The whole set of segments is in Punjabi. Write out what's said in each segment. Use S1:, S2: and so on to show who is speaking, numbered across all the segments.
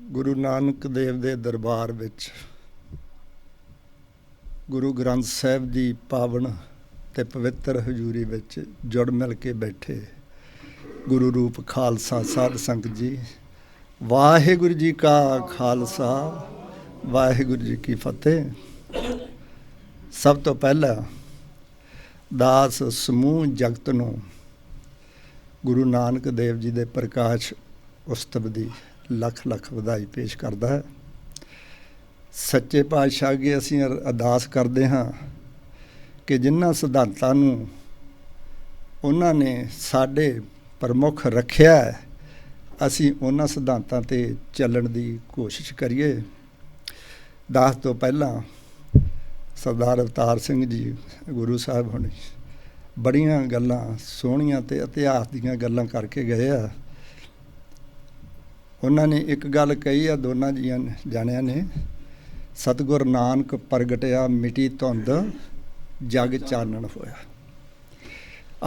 S1: ਗੁਰੂ ਨਾਨਕ ਦੇਵ ਦੇ ਦਰਬਾਰ ਵਿੱਚ ਗੁਰੂ ਗ੍ਰੰਥ ਸਾਹਿਬ ਦੀ ਪਾਵਨ ਤੇ ਪਵਿੱਤਰ ਹਜ਼ੂਰੀ ਵਿੱਚ ਜੁੜ ਮਿਲ ਕੇ ਬੈਠੇ ਗੁਰੂ ਰੂਪ ਖਾਲਸਾ ਸਾਧ ਸੰਗਤ ਜੀ। ਵਾਹਿਗੁਰੂ ਜੀ ਕਾ ਖਾਲਸਾ, ਵਾਹਿਗੁਰੂ ਜੀ ਕੀ ਫਤਿਹ। ਸਭ ਤੋਂ ਪਹਿਲਾਂ ਦਾਸ ਸਮੂਹ ਜਗਤ ਨੂੰ ਗੁਰੂ ਨਾਨਕ ਦੇਵ ਜੀ ਦੇ ਪ੍ਰਕਾਸ਼ ਉਸਤਵ ਦੀ ਲੱਖ ਲੱਖ ਵਧਾਈ ਪੇਸ਼ ਕਰਦਾ ਹੈ। ਸੱਚੇ ਪਾਤਸ਼ਾਹ ਅੱਗੇ ਅਸੀਂ ਅਰ- ਅਰਦਾਸ ਕਰਦੇ ਹਾਂ ਕਿ ਜਿਨ੍ਹਾਂ ਸਿਧਾਂਤਾਂ ਨੂੰ ਉਹਨਾਂ ਨੇ ਸਾਡੇ ਪ੍ਰਮੁੱਖ ਰੱਖਿਆ ਹੈ, ਅਸੀਂ ਉਹਨਾਂ ਸਿਧਾਂਤਾਂ ਤੇ ਚੱਲਣ ਦੀ ਕੋਸ਼ਿਸ਼ ਕਰੀਏ। ਦਾਸ ਤੋਂ ਪਹਿਲਾਂ ਸਰਦਾਰ ਅਵਤਾਰ ਸਿੰਘ ਜੀ, ਗੁਰੂ ਸਾਹਿਬ ਹੁਣ ਬੜੀਆਂ ਗੱਲਾਂ, ਸੋਹਣੀਆਂ ਤੇ ਇਤਿਹਾਸ ਦੀਆਂ ਗੱਲਾਂ ਕਰਕੇ ਗਏ ਆ। ਉਹਨਾਂ ਨੇ ਇੱਕ ਗੱਲ ਕਹੀ ਆ, ਦੋਨਾਂ ਜੀਆਂ ਜਾਣਿਆਂ ਨੇ, ਸਤਿਗੁਰ ਨਾਨਕ ਪ੍ਰਗਟਿਆ ਮਿਟੀ ਧੁੰਦ, ਜਗ ਚਾਨਣ ਹੋਇਆ।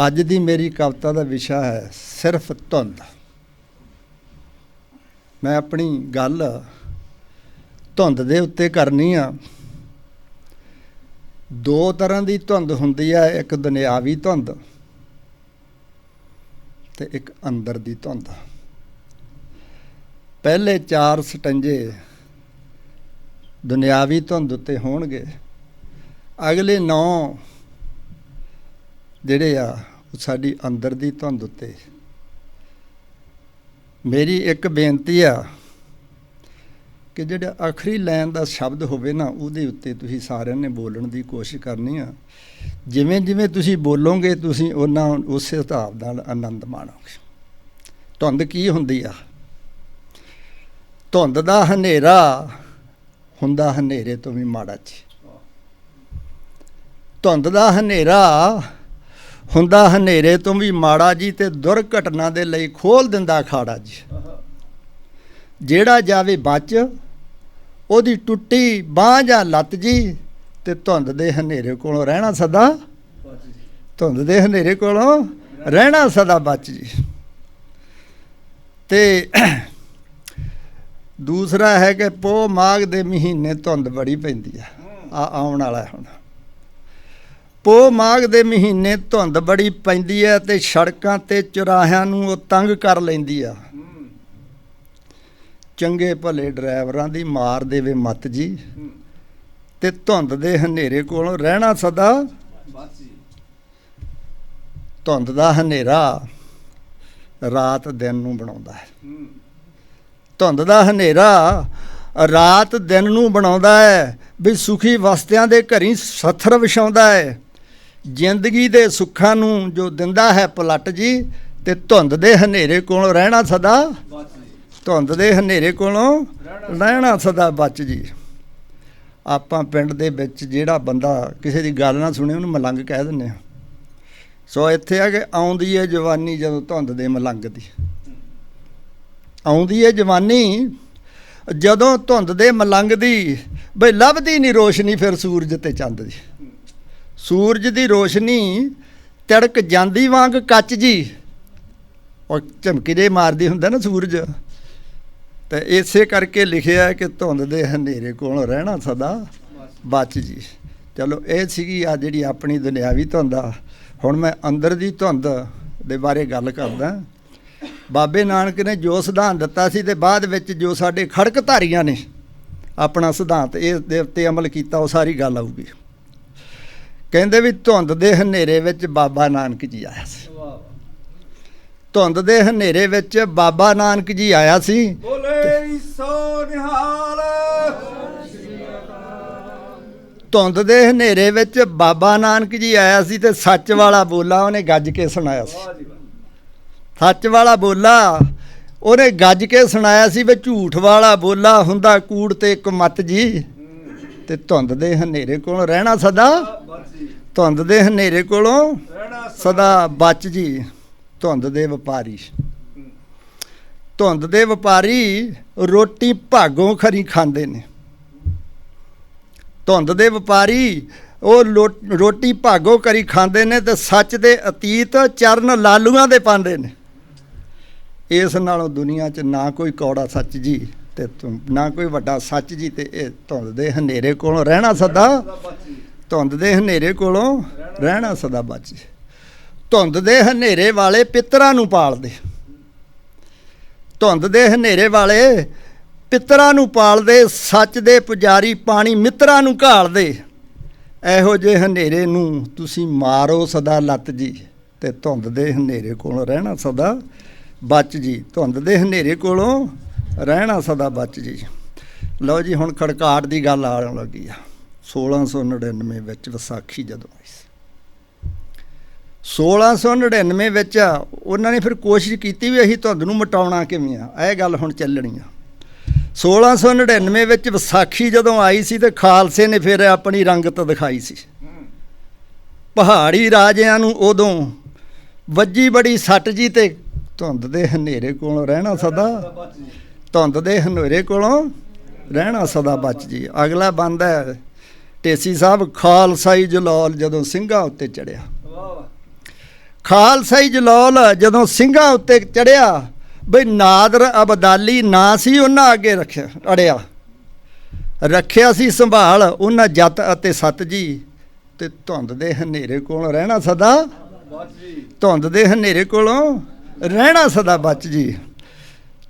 S1: ਅੱਜ ਦੀ ਮੇਰੀ ਕਵਿਤਾ ਦਾ ਵਿਸ਼ਾ ਹੈ, ਸਿਰਫ ਧੁੰਦ। ਮੈਂ ਆਪਣੀ ਗੱਲ ਧੁੰਦ ਦੇ ਉੱਤੇ ਕਰਨੀ ਆ। ਦੋ ਤਰ੍ਹਾਂ ਦੀ ਧੁੰਦ ਹੁੰਦੀ ਹੈ ਇੱਕ ਦੁਨਿਆਵੀ ਧੁੰਦ ਤੇ ਇੱਕ ਅੰਦਰ ਦੀ ਧੁੰਦ। ਪਹਿਲੇ ਚਾਰ ਸਟੰਜੇ ਦੁਨਿਆਵੀ ਧੁੰਦ ਉੱਤੇ ਹੋਣਗੇ। ਅਗਲੇ 9 ਜਿਹੜੇ ਆ, ਉਹ ਸਾਡੀ ਅੰਦਰ ਦੀ ਧੁੰਦ ਉੱਤੇ। ਮੇਰੀ ਇੱਕ ਬੇਨਤੀ ਆ ਕਿ ਜਿਹੜਾ ਆਖਰੀ ਲਾਈਨ ਦਾ ਸ਼ਬਦ ਹੋਵੇ ਨਾ, ਉਹਦੇ ਉੱਤੇ ਤੁਸੀਂ ਸਾਰਿਆਂ ਨੇ ਬੋਲਣ ਦੀ ਕੋਸ਼ਿਸ਼ ਕਰਨੀ ਆ। ਜਿਵੇਂ ਜਿਵੇਂ ਤੁਸੀਂ ਬੋਲੋਗੇ, ਤੁਸੀਂ ਉਹਨਾਂ ਉਸੇ ਹਿਸਾਬ ਨਾਲ ਆਨੰਦ ਮਾਣੋਗੇ। ਧੁੰਦ ਕੀ ਹੁੰਦੀ ਆ? ਧੁੰਦ ਦਾ ਹਨੇਰਾ ਹੁੰਦਾ ਹਨੇਰੇ ਤੋਂ ਵੀ ਮਾੜਾ ਜੀ। ਧੁੰਦ ਦਾ ਹਨੇਰਾ ਹੁੰਦਾ ਹਨੇਰੇ ਤੋਂ ਵੀ ਮਾੜਾ ਜੀ ਤੇ ਦੁਰਘਟਨਾ ਦੇ ਲਈ ਖੋਲ ਦਿੰਦਾ ਖਾੜਾ ਜੀ। ਜਿਹੜਾ ਜਾਵੇ ਬਚ, ਉਹਦੀ ਟੁੱਟੀ ਬਾਹ ਜਾਂ ਲੱਤ ਜੀ ਤੇ ਧੁੰਦ ਦੇ ਹਨੇਰੇ ਕੋਲੋਂ ਰਹਿਣਾ ਸਦਾ, ਧੁੰਦ ਦੇ ਹਨੇਰੇ ਕੋਲੋਂ ਰਹਿਣਾ ਸਦਾ ਬਚ ਜੀ। ਤੇ ਦੂਸਰਾ ਹੈ ਕਿ ਪੋ ਮਾਘ ਦੇ ਮਹੀਨੇ ਧੁੰਦ ਬੜੀ ਪੈਂਦੀ ਆ। ਆ ਆਉਣ ਵਾਲਾ ਹੁਣ। ਪੋ ਮਾਘ ਦੇ ਮਹੀਨੇ ਧੁੰਦ ਬੜੀ ਪੈਂਦੀ ਹੈ ਤੇ ਸੜਕਾਂ ਤੇ ਚੁਰਾਹਿਆਂ ਨੂੰ ਉਹ ਤੰਗ ਕਰ ਲੈਂਦੀ ਆ। ਚੰਗੇ ਭਲੇ ਡਰਾਈਵਰਾਂ ਦੀ ਮਾਰ ਦੇਵੇ ਮੱਤ ਜੀ। ਤੇ ਧੁੰਦ ਦੇ ਹਨੇਰੇ ਕੋਲੋਂ ਰਹਿਣਾ ਸਦਾ। ਧੁੰਦ ਦਾ ਹਨੇਰਾ ਰਾਤ ਦਿਨ ਨੂੰ ਬਣਾਉਂਦਾ ਹੈ। ਧੁੰਦ ਦਾ ਹਨੇਰਾ ਰਾਤ ਦਿਨ ਨੂੰ ਬਣਾਉਂਦਾ ਹੈ, ਵੀ ਸੁਖੀ ਵਸਤਿਆਂ ਦੇ ਘਰੀ ਸੱਥਰ ਵਿਛਾਉਂਦਾ ਹੈ। ਜ਼ਿੰਦਗੀ ਦੇ ਸੁੱਖਾਂ ਨੂੰ ਜੋ ਦਿੰਦਾ ਹੈ ਪਲਟ ਜੀ, ਤੇ ਧੁੰਦ ਦੇ ਹਨੇਰੇ ਕੋਲੋਂ ਰਹਿਣਾ ਸਦਾ ਧੁੰਦ ਦੇ ਹਨੇਰੇ ਕੋਲੋਂ ਰਹਿਣਾ ਸਦਾ ਬਚ ਜੀ। ਆਪਾਂ ਪਿੰਡ ਦੇ ਵਿੱਚ ਜਿਹੜਾ ਬੰਦਾ ਕਿਸੇ ਦੀ ਗੱਲ ਨਾ ਸੁਣੇ, ਉਹਨੂੰ ਮਲੰਗ ਕਹਿ ਦਿੰਦੇ ਆ ਸੋ ਇੱਥੇ ਆ ਕਿ ਆਉਂਦੀ ਹੈ ਜਵਾਨੀ ਜਦੋਂ ਧੁੰਦ ਦੇ ਮਲੰਗ ਦੀ। ਆਉਂਦੀ ਹੈ ਜਵਾਨੀ, ਜਦੋਂ ਧੁੰਦ ਦੇ ਮਲੰਗ ਦੀ, ਬਈ ਲੱਭਦੀ ਨਹੀਂ ਰੋਸ਼ਨੀ ਫਿਰ ਸੂਰਜ ਤੇ ਚੰਦ ਦੀ। ਸੂਰਜ ਦੀ ਰੋਸ਼ਨੀ ਤੜਕ ਜਾਂਦੀ ਵਾਂਗ ਕੱਚ ਜੀ। ਉਹ ਝਮਕੀ ਜੇ ਮਾਰਦੀ ਹੁੰਦਾ ਨਾ ਸੂਰਜ। ਤੇ ਇਸੇ ਕਰਕੇ ਲਿਖਿਆ ਕਿ ਧੁੰਦ ਦੇ ਹਨੇਰੇ ਕੋਲੋਂ ਰਹਿਣਾ ਸਦਾ ਬਚ ਜੀ। ਚਲੋ, ਇਹ ਸੀਗੀ ਆ ਜਿਹੜੀ ਆਪਣੀ ਦੁਨਿਆਵੀ ਧੁੰਦ ਆ। ਹੁਣ ਮੈਂ ਅੰਦਰ ਦੀ ਧੁੰਦ ਦੇ ਬਾਰੇ ਗੱਲ ਕਰਦਾ। ਬਾਬੇ ਨਾਨਕ ਨੇ ਜੋ ਸਿਧਾਂਤ ਦਿੱਤਾ ਸੀ ਤੇ ਬਾਅਦ ਵਿੱਚ ਜੋ ਸਾਡੇ ਖੜਕ ਧਾਰੀਆਂ ਨੇ ਆਪਣਾ ਸਿਧਾਂਤ ਇਸ ਦੇ ਉੱਤੇ ਅਮਲ ਕੀਤਾ ਉਹ ਸਾਰੀ ਗੱਲ ਆਊਗੀ। ਕਹਿੰਦੇ ਵੀ ਧੁੰਦ ਦੇ ਹਨੇਰੇ ਵਿੱਚ ਬਾਬਾ ਨਾਨਕ ਜੀ ਆਇਆ ਸੀ। ਧੁੰਦ ਦੇ ਹਨੇਰੇ ਵਿੱਚ ਬਾਬਾ ਨਾਨਕ ਜੀ ਆਇਆ ਸੀ।
S2: ਬੋਲੇ ਸੋ ਨਿਹਾਲ।
S1: ਧੁੰਦ ਦੇ ਹਨੇਰੇ ਵਿੱਚ ਬਾਬਾ ਨਾਨਕ ਜੀ ਆਇਆ ਸੀ ਤੇ ਸੱਚ ਵਾਲਾ ਬੋਲਾ ਉਹਨੇ ਗੱਜ ਕੇ ਸੁਣਾਇਆ ਸੀ। ਸੱਚ ਵਾਲਾ ਬੋਲਾ। ਉਹਨੇ ਗੱਜ ਕੇ ਸੁਣਾਇਆ ਸੀ ਵੀ ਝੂਠ ਵਾਲਾ ਬੋਲਾ ਹੁੰਦਾ ਕੂੜ ਤੇ ਇੱਕ ਮਤ ਜੀ। ਤੇ ਧੁੰਦ ਦੇ ਹਨੇਰੇ ਕੋਲੋਂ ਰਹਿਣਾ ਸਦਾ। ਧੁੰਦ ਦੇ ਹਨੇਰੇ ਕੋਲੋਂ ਸਦਾ ਬਚ ਜੀ। ਧੁੰਦ ਦੇ ਵਪਾਰੀ। ਧੁੰਦ ਦੇ ਵਪਾਰੀ ਰੋਟੀ ਭਾਗੋਂ ਖਰੀ ਖਾਂਦੇ ਨੇ। ਧੁੰਦ ਦੇ ਵਪਾਰੀ ਉਹ ਲੋ- ਰੋਟੀ ਭਾਗੋ ਕਰੀ ਖਾਂਦੇ ਨੇ ਤੇ ਸੱਚ ਦੇ ਅਤੀਤ ਚਰਨ ਲਾਲੂਆਂ ਦੇ ਪਾਉਂਦੇ ਨੇ। ਇਸ ਨਾਲੋਂ ਦੁਨੀਆ 'ਚ ਨਾ ਕੋਈ ਕੌੜਾ ਸੱਚ ਜੀ ਤੇ ਨਾ ਕੋਈ ਵੱਡਾ ਸੱਚ ਜੀ ਤੇ ਇਹ ਧੁੰਦ ਦੇ ਹਨੇਰੇ ਕੋਲੋਂ ਰਹਿਣਾ ਸਦਾ। ਧੁੰਦ ਦੇ ਹਨੇਰੇ ਕੋਲੋਂ ਰਹਿਣਾ ਸਦਾ ਬਚ ਧੁੰਦ ਦੇ ਹਨੇਰੇ ਵਾਲੇ ਪਿੱਤਰਾਂ ਨੂੰ ਪਾਲਦੇ ਧੁੰਦ ਦੇ ਹਨੇਰੇ ਵਾਲੇ ਪਿੱਤਰਾਂ ਨੂੰ ਪਾਲਦੇ ਸੱਚ ਦੇ ਪੁਜਾਰੀ ਪਾਣੀ ਮਿੱਤਰਾਂ ਨੂੰ ਘਾਲਦੇ ਇਹੋ ਜੇ ਹਨੇਰੇ ਨੂੰ ਤੁਸੀਂ ਮਾਰੋ ਸਦਾ ਲੱਤ ਜੀ ਤੇ ਧੁੰਦ ਦੇ ਹਨੇਰੇ ਕੋਲੋਂ ਰਹਿਣਾ ਸਦਾ। ਬਚ ਜੀ। ਧੁੰਦ ਦੇ ਹਨੇਰੇ ਕੋਲੋਂ ਰਹਿਣਾ ਸਦਾ ਬਚ ਜੀ। ਲਓ ਜੀ, ਹੁਣ ਖੜਕਾਟ ਦੀ ਗੱਲ ਆਉਣ ਲੱਗੀ ਆ। 1699 ਵਿੱਚ ਵਿਸਾਖੀ ਜਦੋਂ ਆਈ ਸੀ। 1699 ਵਿੱਚ ਉਹਨਾਂ ਨੇ ਫਿਰ ਕੋਸ਼ਿਸ਼ ਕੀਤੀ ਵੀ ਅਸੀਂ ਧੁੰਦ ਨੂੰ ਮਟਾਉਣਾ ਕਿਵੇਂ ਆ? ਇਹ ਗੱਲ ਹੁਣ ਚੱਲਣੀ ਆ। 1699 ਵਿੱਚ ਵਿਸਾਖੀ ਜਦੋਂ ਆਈ ਸੀ ਤੇ ਖਾਲਸੇ ਨੇ ਫਿਰ ਆਪਣੀ ਰੰਗਤ ਦਿਖਾਈ ਸੀ। ਪਹਾੜੀ ਰਾਜਿਆਂ ਨੂੰ ਉਦੋਂ ਵੱਜੀ ਬੜੀ ਸੱਟ ਜੀ ਤੇ ਧੁੰਦ ਦੇ ਹਨੇਰੇ ਕੋਲੋਂ ਰਹਿਣਾ ਸਦਾ। ਧੁੰਦ ਦੇ ਹਨੇਰੇ ਕੋਲੋਂ ਰਹਿਣਾ ਸਦਾ ਬਚ ਜੀ। ਅਗਲਾ ਬੰਦ ਹੈ ਟੇਸੀ ਸਾਹਿਬ ਖਾਲਸਾਈ ਜਲਾਲ ਜਦੋਂ ਸਿੰਘਾਂ ਉੱਤੇ ਚੜਿਆ ਖਾਲਸਾਈ ਜਲਾਲ ਜਦੋਂ ਸਿੰਘਾਂ ਉੱਤੇ ਚੜਿਆ ਬਈ ਨਾਦਰ ਅਬਦਾਲੀ ਨਾਂ ਸੀ ਉਹਨਾਂ ਅੱਗੇ ਰੱਖਿਆ ਅੜਿਆ। ਰੱਖਿਆ ਸੀ ਸੰਭਾਲ ਉਹਨਾਂ ਜੱਤ ਅਤੇ ਸਤ ਜੀ ਤੇ ਧੁੰਦ ਦੇ ਹਨੇਰੇ ਕੋਲੋਂ ਰਹਿਣਾ ਸਦਾ। ਧੁੰਦ ਦੇ ਹਨੇਰੇ ਕੋਲੋਂ ਰਹਿਣਾ ਸਦਾ ਬਚ ਜੀ।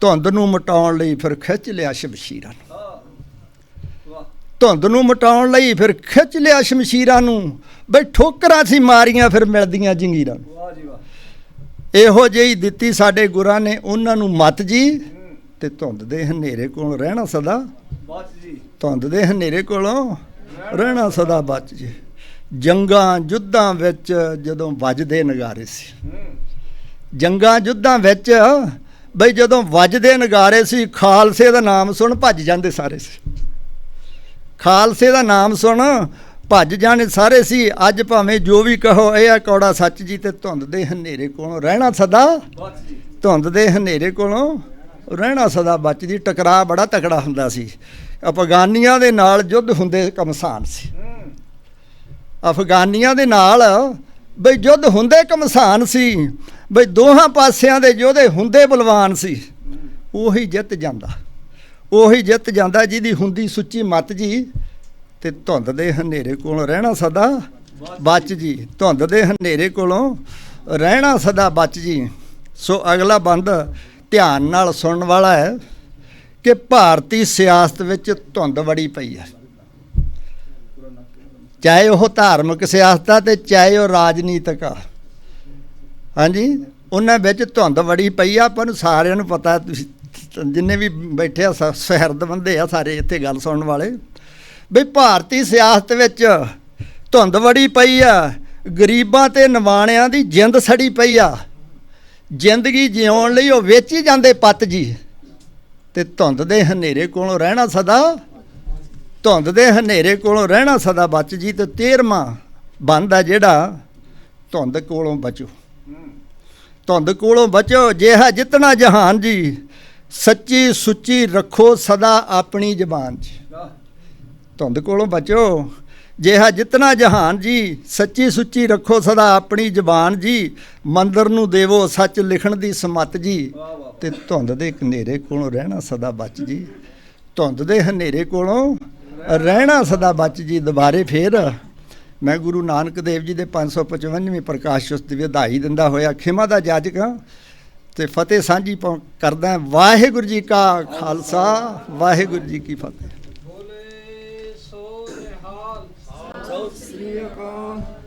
S1: ਧੁੰਦ ਨੂੰ ਮਟਾਉਣ ਲਈ ਫਿਰ ਖਿੱਚ ਲਿਆ ਸ਼ਮਸ਼ੀਰਾਂ ਨੂੰ। ਧੁੰਦ ਨੂੰ ਮਟਾਉਣ ਲਈ ਫਿਰ ਖਿੱਚ ਲਿਆ ਸ਼ਮਸ਼ੀਰਾਂ ਨੂੰ। ਬਈ ਠੋਕਰਾਂ ਸੀ ਮਾਰੀਆਂ ਫਿਰ ਮਿਲਦੀਆਂ ਜੰਗੀਰਾਂ ਨੂੰ।
S2: ਵਾਹ ਜੀ ਵਾਹ।
S1: ਇਹੋ ਜਿਹੀ ਦਿੱਤੀ ਸਾਡੇ ਗੁਰਾਂ ਨੇ ਉਹਨਾਂ ਨੂੰ ਮਤ ਜੀ। ਤੇ ਧੁੰਦ ਦੇ ਹਨੇਰੇ ਕੋਲੋਂ ਰਹਿਣਾ ਸਦਾ।
S2: ਬਾਚੀ
S1: ਧੁੰਦ ਦੇ ਹਨੇਰੇ ਕੋਲੋਂ ਰਹਿਣਾ ਸਦਾ ਬਚ ਜੀ। ਜੰਗਾਂ ਯੁੱਧਾਂ ਵਿੱਚ ਜਦੋਂ ਵੱਜਦੇ ਨਗਾਰੇ ਸੀ। ਜੰਗਾਂ ਯੁੱਧਾਂ ਵਿੱਚ, ਬਈ ਜਦੋਂ ਵੱਜਦੇ ਨਗਾਰੇ ਸੀ, ਖਾਲਸੇ ਦਾ ਨਾਮ ਸੁਣ, ਭੱਜ ਜਾਂਦੇ ਸਾਰੇ ਸੀ। ਖਾਲਸੇ ਦਾ ਨਾਮ ਸੁਣ, ਭੱਜ ਜਾਣੇ ਸਾਰੇ ਸੀ। ਅੱਜ ਭਾਵੇਂ ਜੋ ਵੀ ਕਹੋ, ਇਹ ਆ ਕੌੜਾ ਸੱਚ ਜੀ ਤੇ ਧੁੰਦ ਦੇ ਹਨੇਰੇ ਕੋਲੋਂ ਰਹਿਣਾ ਸਦਾ। ਧੁੰਦ ਦੇ ਹਨੇਰੇ ਕੋਲੋਂ ਰਹਿਣਾ ਸਦਾ। ਬਚਦੀ ਟਕਰਾਅ ਬੜਾ ਤਕੜਾ ਹੁੰਦਾ ਸੀ। ਅਫਗਾਨੀਆਂ ਦੇ ਨਾਲ ਯੁੱਧ ਹੁੰਦੇ ਕਮਸਾਨ ਸੀ। ਅਫਗਾਨੀਆਂ ਦੇ ਨਾਲ, ਬਈ ਯੁੱਧ ਹੁੰਦੇ ਕਮਸਾਨ ਸੀ। ਬਈ ਦੋਹਾਂ ਪਾਸਿਆਂ ਦੇ ਯੋਧੇ ਹੁੰਦੇ ਬਲਵਾਨ ਸੀ, ਉਹੀ ਜਿੱਤ ਜਾਂਦਾ। ਉਹੀ ਜਿੱਤ ਜਾਂਦਾ ਜਿਹਦੀ ਹੁੰਦੀ ਸੁੱਚੀ ਮਤ ਜੀ, ਤੇ ਧੁੰਦ ਦੇ ਹਨੇਰੇ ਕੋਲੋਂ ਰਹਿਣਾ ਸਦਾ ਬਚ ਜੀ। ਧੁੰਦ ਦੇ ਹਨੇਰੇ ਕੋਲੋਂ ਰਹਿਣਾ ਸਦਾ ਬਚ ਜੀ। ਸੋ ਅਗਲਾ ਬੰਦ ਧਿਆਨ ਨਾਲ ਸੁਣਨ ਵਾਲਾ ਹੈ ਕਿ ਭਾਰਤੀ ਸਿਆਸਤ ਵਿੱਚ ਧੁੰਦ ਬੜੀ ਪਈ ਹੈ। ਚਾਹੇ ਉਹ ਧਾਰਮਿਕ ਸਿਆਸਤ ਆ ਤੇ ਚਾਹੇ ਉਹ ਰਾਜਨੀਤਿਕ ਆ। ਹਾਂਜੀ? ਉਹਨਾਂ ਵਿੱਚ ਧੁੰਦ ਬੜੀ ਪਈ ਆ, ਆਪਾਂ ਨੂੰ ਸਾਰਿਆਂ ਨੂੰ ਪਤਾ, ਤੁਸੀਂ ਜਿੰਨੇ ਵੀ ਬੈਠੇ ਆ ਸਹਿਰਦ ਬੰਦੇ ਆ ਸਾਰੇ ਇੱਥੇ ਗੱਲ ਸੁਣਨ ਵਾਲੇ। ਵੀ ਭਾਰਤੀ ਸਿਆਸਤ ਵਿੱਚ ਧੁੰਦ ਬੜੀ ਪਈ ਆ, ਗਰੀਬਾਂ ਤੇ ਨਿਵਾਣਿਆਂ ਦੀ ਜਿੰਦ ਸੜੀ ਪਈ ਆ। ਜ਼ਿੰਦਗੀ ਜਿਉਣ ਲਈ ਉਹ ਵੇਚ ਹੀ ਜਾਂਦੇ ਪੱਤ ਜੀ। ਤੇ ਧੁੰਦ ਦੇ ਹਨੇਰੇ ਕੋਲੋਂ ਰਹਿਣਾ ਸਦਾ, ਧੁੰਦ ਦੇ ਹਨੇਰੇ ਕੋਲੋਂ ਰਹਿਣਾ ਸਦਾ ਬਚ ਜੀ, ਤੇ 13ਵਾਂ ਬੰਦ ਆ ਜਿਹੜਾ, ਧੁੰਦ ਕੋਲੋਂ ਬਚੋ। ਧੁੰਦ ਕੋਲੋਂ ਬਚੋ, ਜਿਹਾ ਜਿੱਤਣਾ ਜਹਾਨ ਜੀ। ਸੱਚੀ ਸੁੱਚੀ ਰੱਖੋ ਸਦਾ ਆਪਣੀ ਜ਼ਬਾਨ 'ਚ ਧੁੰਦ ਕੋਲੋਂ ਬਚੋ, ਜਿਹਾ ਜਿਤਨਾ ਜਹਾਨ ਜੀ। ਸੱਚੀ ਸੁੱਚੀ ਰੱਖੋ ਸਦਾ ਆਪਣੀ ਜ਼ਬਾਨ ਜੀ। ਮੰਦਰ ਨੂੰ ਦੇਵੋ ਸੱਚ ਲਿਖਣ ਦੀ ਸਮਤ ਜੀ। ਤੇ ਧੁੰਦ ਦੇ ਹਨੇਰੇ ਕੋਲੋਂ ਰਹਿਣਾ ਸਦਾ ਬਚ ਜੀ। ਧੁੰਦ ਦੇ ਹਨੇਰੇ ਕੋਲੋਂ ਰਹਿਣਾ ਸਦਾ ਬਚ ਜੀ। ਦੁਬਾਰੇ ਫੇਰ ਮੈਂ ਗੁਰੂ ਨਾਨਕ ਦੇਵ ਜੀ ਦੇ 555ਵੀਂ ਪ੍ਰਕਾਸ਼ ਉਸਤ ਦੀ ਵਧਾਈ ਦਿੰਦਾ ਹੋਇਆ, ਖਿਮਾ ਦਾ ਜਾਜਕ ਹਾਂ ਤੇ ਫਤਿਹ ਸਾਂਝੀ ਪਾਉ- ਕਰਦਾ ਵਾਹਿਗੁਰੂ ਜੀ ਕਾ ਖਾਲਸਾ, ਵਾਹਿਗੁਰੂ ਜੀ ਕੀ ਫਤਿਹ।
S2: ਬੋਲੇ ਸੋ ਨਿਹਾਲ ਸਤਿ ਸ੍ਰੀ ਅਕਾਲ।